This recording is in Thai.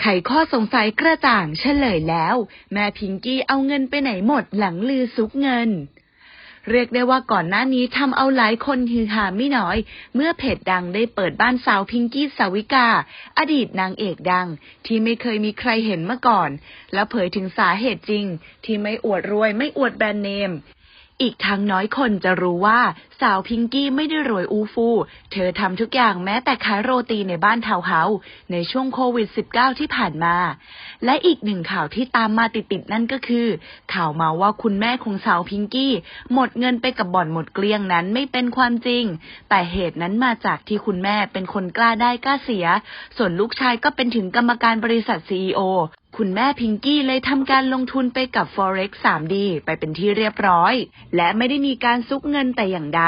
ไขข้อสงสัยกระจ่างเฉลยแล้ว แม่พิงกี้เอาเงินไปไหนหมดหลังลือซุกเงิน เรียกได้ว่าก่อนหน้านี้ทำเอาหลายคนฮือฮาไม่น้อย เมื่อเพจดังได้เปิดบ้านสาวพิงกี้สาวิกา อดีตนางเอกดัง ที่ไม่เคยมีใครเห็นมาก่อน แล้วเผยถึงสาเหตุจริง ที่ไม่อวดรวยไม่อวดแบรนด์เนม อีกทั้งน้อยคนจะรู้ว่าสาวพิงกี้ไม่ได้รวยอูฟู เธอทำทุกอย่างแม้แต่ขายโรตีในบ้านทาวเฮาในช่วงโควิด -19 ที่ผ่านมา และอีกหนึ่งข่าวที่ตามมาติดๆนั่นก็คือ ข่าวมาว่าคุณแม่ของสาวพิงกี้ หมดเงินไปกับบ่อนหมดเกลี้ยงนั้นไม่เป็นความจริง แต่เหตุนั้นมาจากที่คุณแม่เป็นคนกล้าได้กล้าเสีย ส่วนลูกชายก็เป็นถึงกรรมการบริษัท CEO คุณแม่พิงกี้เลยทำการลงทุนไปกับ Forex 3D ไปเป็นที่เรียบร้อย และไม่ได้มีการซุกเงินแต่อย่างใด